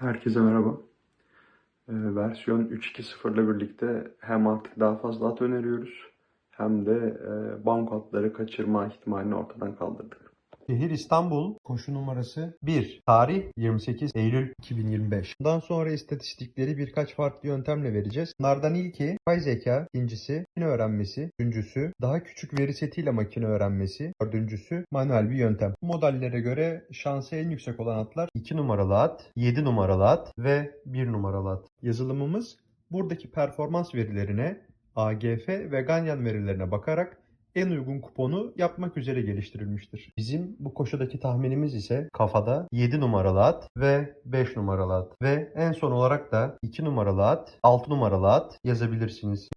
Herkese merhaba. Ee, versiyon 3.2.0 ile birlikte hem artık daha fazla at öneriyoruz hem de e, banko atları kaçırma ihtimalini ortadan kaldırdık. Şehir İstanbul, koşu numarası 1. Tarih 28 Eylül 2025. Bundan sonra istatistikleri birkaç farklı yöntemle vereceğiz. Bunlardan ilki yapay zeka, ikincisi makine öğrenmesi, üçüncüsü daha küçük veri setiyle makine öğrenmesi, dördüncüsü manuel bir yöntem. Bu modellere göre şansı en yüksek olan atlar 2 numaralı at, 7 numaralı at ve 1 numaralı at. Yazılımımız buradaki performans verilerine AGF ve Ganyan verilerine bakarak en uygun kuponu yapmak üzere geliştirilmiştir. Bizim bu koşudaki tahminimiz ise kafada 7 numaralı at ve 5 numaralı at ve en son olarak da 2 numaralı at, 6 numaralı at yazabilirsiniz.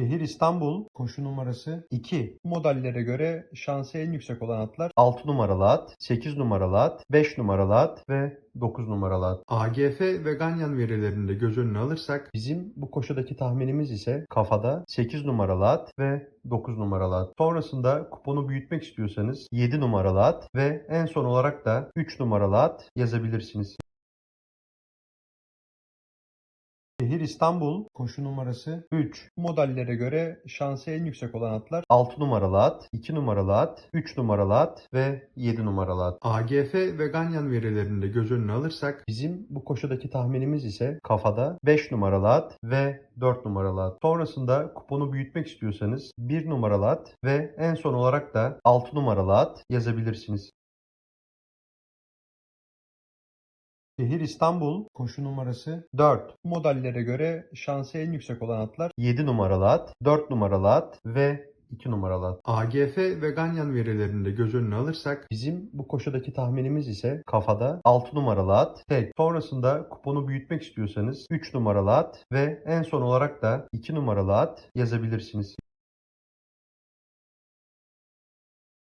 Şehir İstanbul, koşu numarası 2. Bu modellere göre şansı en yüksek olan atlar 6 numaralı at, 8 numaralı at, 5 numaralı at ve 9 numaralı at. AGF ve Ganyan verilerini de göz önüne alırsak bizim bu koşudaki tahminimiz ise kafada 8 numaralı at ve 9 numaralı at. Sonrasında kuponu büyütmek istiyorsanız 7 numaralı at ve en son olarak da 3 numaralı at yazabilirsiniz. Şehir İstanbul, koşu numarası 3. Bu modellere göre şansı en yüksek olan atlar 6 numaralı at, 2 numaralı at, 3 numaralı at ve 7 numaralı at. AGF ve Ganyan verilerini de göz önüne alırsak bizim bu koşudaki tahminimiz ise kafada 5 numaralı at ve 4 numaralı at. Sonrasında kuponu büyütmek istiyorsanız 1 numaralı at ve en son olarak da 6 numaralı at yazabilirsiniz. Şehir İstanbul, koşu numarası 4. Bu modellere göre şansı en yüksek olan atlar 7 numaralı at, 4 numaralı at ve 2 numaralı at. AGF ve Ganyan verilerini de göz önüne alırsak bizim bu koşudaki tahminimiz ise kafada 6 numaralı at, tek. Sonrasında kuponu büyütmek istiyorsanız 3 numaralı at ve en son olarak da 2 numaralı at yazabilirsiniz.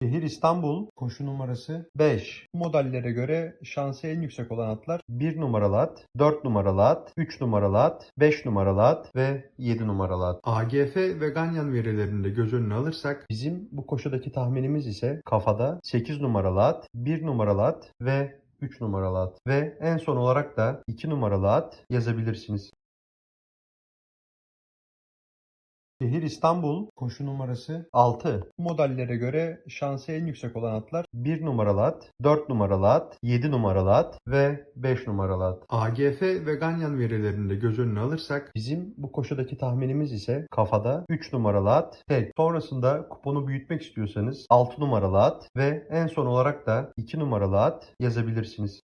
Şehir İstanbul, koşu numarası 5. Bu modellere göre şansı en yüksek olan atlar 1 numaralı at, 4 numaralı at, 3 numaralı at, 5 numaralı at ve 7 numaralı at. AGF ve Ganyan verilerini de göz önüne alırsak bizim bu koşudaki tahminimiz ise kafada 8 numaralı at, 1 numaralı at ve 3 numaralı at ve en son olarak da 2 numaralı at yazabilirsiniz. Şehir İstanbul, koşu numarası 6. Bu modellere göre şansı en yüksek olan atlar 1 numaralı at, 4 numaralı at, 7 numaralı at ve 5 numaralı at. AGF ve Ganyan verilerini de göz önüne alırsak bizim bu koşudaki tahminimiz ise kafada 3 numaralı at, tek. Sonrasında kuponu büyütmek istiyorsanız 6 numaralı at ve en son olarak da 2 numaralı at yazabilirsiniz.